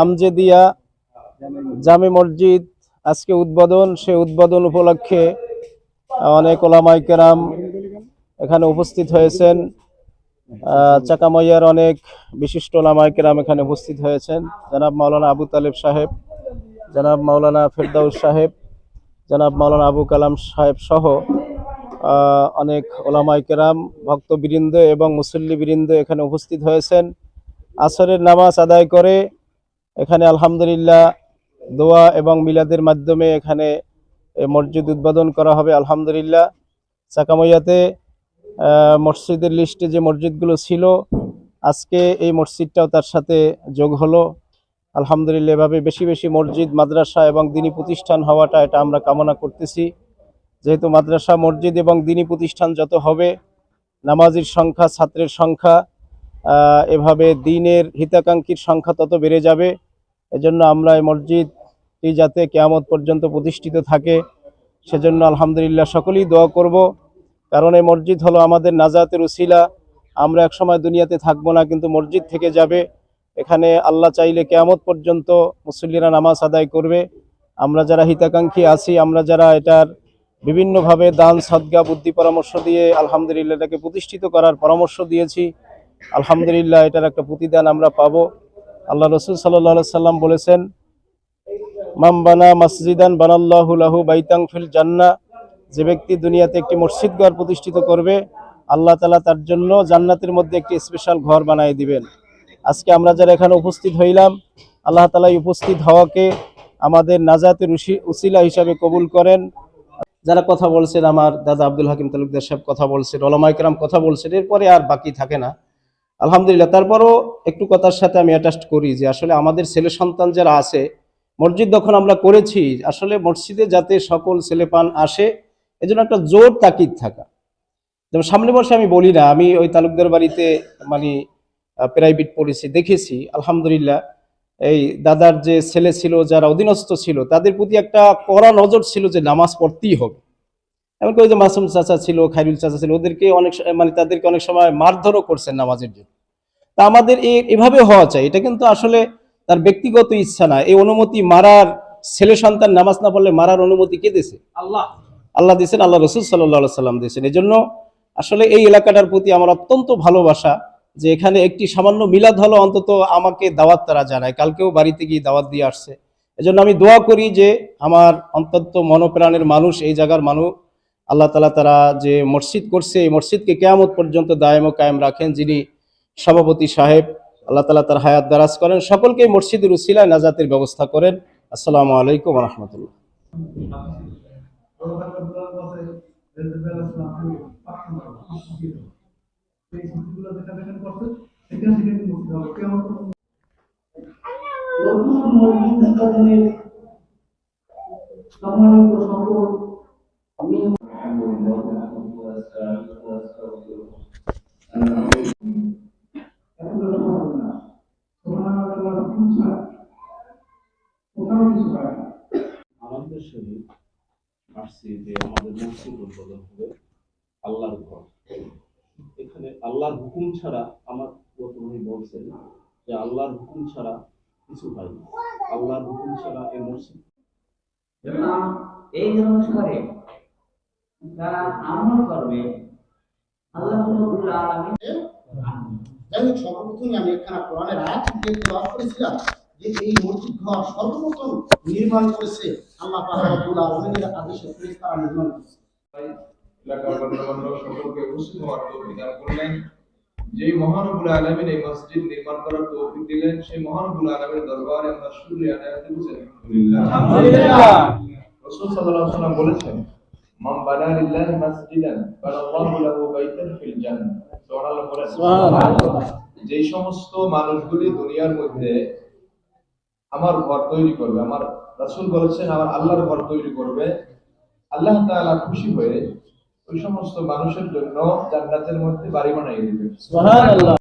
আমজেদিয়া জামে মসজিদ আজকে উদ্বোধন, সে উদ্বোধন উপলক্ষে অনেক ওলামাই কেরাম এখানে উপস্থিত হয়েছেন। চাকামাইয়ার অনেক বিশিষ্ট ওলামাই কেরাম এখানে উপস্থিত হয়েছেন। জনাব মাওলানা আবু তালেব সাহেব, জনাব মাওলানা ফেরদাউস সাহেব, জনাব মাওলানা আবু কালাম সাহেব সহ অনেক ওলামাই কেরাম, ভক্তবৃন্দ এবং মুসল্লিবৃন্দ এখানে উপস্থিত হয়েছেন। আসরের নামাজ আদায় করে এখানে আলহামদুলিল্লাহ দোয়া এবং মিলাদের মাধ্যমে এখানে মসজিদ উদ্বোধন করা হবে, আলহামদুলিল্লাহ। চাকামইয়াতে মসজিদের লিস্টে যে মসজিদগুলো ছিল, আজকে এই মসজিদটাও তার সাথে যোগ হলো। আলহামদুলিল্লাহ, এভাবে বেশি বেশি মসজিদ, মাদ্রাসা এবং দিনী প্রতিষ্ঠান হওয়াটা এটা আমরা কামনা করতেছি। যেহেতু মাদ্রাসা, মসজিদ এবং দিনী প্রতিষ্ঠান যত হবে, নামাজির সংখ্যা, ছাত্রের সংখ্যা এভাবে দিনের হিতাকাঙ্ক্ষীর সংখ্যা তত বেড়ে যাবে। এজন্য আমরা এই মসজিদটি যাতে কেয়ামত পর্যন্ত প্রতিষ্ঠিত থাকে, সেজন্য আলহামদুলিল্লাহ সকলেই দোয়া করব। কারণ এই মসজিদ হলো আমাদের নাজাতের উসিলা। আমরা একসময় দুনিয়াতে থাকব না, কিন্তু মসজিদ থেকে যাবে। এখানে আল্লাহ চাইলে কেয়ামত পর্যন্ত মুসল্লিরা নামাজ আদায় করবে। আমরা যারা হিতাকাঙ্ক্ষী আছি, আমরা যারা এটার বিভিন্নভাবে দান, সদ্গা, বুদ্ধি পরামর্শ দিয়ে আলহামদুলিল্লাহ এটাকে প্রতিষ্ঠিত করার পরামর্শ দিয়েছি আলহামদুলিল্লাহ, এটার একটা প্রতিদান আমরা পাবো। আল্লাহ রসুল সাল্লাহ সাল্লাম বলেছেন মাম বানা মসজিদান বানাল্লাহু লাহু বাইতাং ফিল জান্না যে ব্যক্তি দুনিয়াতে একটি মসজিদ ঘর প্রতিষ্ঠিত করবে, আল্লাহ তালা তার জন্য জান্নাতের মধ্যে একটি স্পেশাল ঘর বানিয়ে দিবেন। আজকে আমরা যারা এখানে উপস্থিত হইলাম, আল্লাহ তালা উপস্থিত হওয়াকে আমাদের নাজাতের উসি- উসিলা হিসাবে কবুল করেন। যারা কথা বলছেন, আমার দাদা আব্দুল হাকিম তালুকদার সাহেব কথা বলছেন ওলামাইকরাম কথা বলছেন, এরপরে আর বাকি থাকে না। আলহামদুলিল্লাহ, তারপরও একটু কথার সাথে আমি অ্যাটাস্ট করি যে আসলে আমাদের ছেলে সন্তান যারা আছে, মসজিদ যখন আমরা করেছি, আসলে মসজিদে যাতে সকল ছেলেপান আসে, এজন্য একটা জোর তাকিদ থাকা। যেমন সামনে বসে আমি বলি না, আমি ওই তালুকদার বাড়িতে মানে প্রাইভেট পড়েছি দেখেছি, আলহামদুলিল্লাহ। এই দাদার যে ছেলে ছিল, যারা অধীনস্থ ছিল, তাদের প্রতি একটা কড়া নজর ছিল যে নামাজ পড়তেই হবে। এমনকি ওই যে মাসুম চাচা ছিল, খাইরুল চাচা ছিল, ওদেরকে অনেক মানে তাদেরকে অনেক সময় মারধরও করছেন নামাজের জন্য। তা আমাদের এভাবে হওয়া চাই। এটা কিন্তু আসলে তার ব্যক্তিগত ইচ্ছা না। এই অনুমতি মারার ছেলে সন্তান নামাজ না পড়লে মারার অনুমতি কে দিয়েছে আল্লাহ। আল্লাহ দিয়েছেন আল্লাহ রসুল সাল্লাহ সাল্লাম দিয়েছেন। এই জন্য আসলে এই এলাকাটার প্রতি আমার অত্যন্ত ভালোবাসা যে এখানে একটি সামান্য মিলাদ হলো অন্তত আমাকে দাওয়াত তারা জানায়। কালকেও বাড়িতে গিয়ে দাওয়াত দিয়ে আসছে। এজন্য আমি দোয়া করি যে আমার অন্তত মনপ্রাণের মানুষ এই জায়গার মানুষ আল্লাহ তালা তারা যে মসজিদ করছে এই মসজিদকে কেয়ামত পর্যন্ত দায়ম কায়েম রাখেন যিনি সভাপতি সাহেব, আল্লাহ তালা তার হায়াত দারাজ করেন। সকলকে মসজিদের উসিলায় নাজাতের ব্যবস্থা করেন। আসসালামু আলাইকুম রহমতুল্লাহ। সম্মানিত আনন্দের সহিত আসছি যে আমাদের মসজিদ উদ্বোধন হবে আল্লাহর ঘর। এখানে আল্লাহর হুকুম ছাড়া আমার প্রথমেই বলছেন যে আল্লাহর হুকুম ছাড়া কিছু হয় না। আল্লাহর হুকুম ছাড়া এই মসজিদ এই অনুসারে তারা আমল করবে আল্লাহ রাব্বুল আলামিন যাই হোক সর্বপ্রথমে আমি একখানা কোরআনের আয়াত থেকে তেলাওয়াত করেছিলাম। যে এই মসজিদ ঘর সর্বপ্রথম নির্মাণ করেছে আল্লাহ পাক রব্বুল আলামিনের আদেশে ফেরেশতারা নির্মাণ করেছে। এলাকার গণ্যমান্য সকলকে উপস্থিত হওয়ার তৌফিক দান করলেন। যেই মহানবুল আলমিন এই মসজিদ নির্মাণ করার তৌফিক দিলেন সেই মহানবুল আলমের দরবারে আমরা শুকরিয়া আদায় করছি আলহামদুলিল্লাহ। রাসূল সাল্লাল্লাহু আলাইহি ওয়াসাল্লাম বলেছেন মান বানা লিল্লাহি মাসজিদান বানাল্লাহু লাহু বাইতান ফিল জান্নাহ। সুবহানাল্লাহ। বলেন সমস্ত মানুষগুলি দুনিয়ার মধ্যে আমার ঘর তৈরি করবে, আমার রাসুল বলেছেন, আমার আল্লাহর ঘর তৈরি করবে। আল্লাহ তাআলা খুশি হয়ে ওই সমস্ত মানুষের জন্য জান্নাতের মধ্যে বাড়ি বানাই দিবে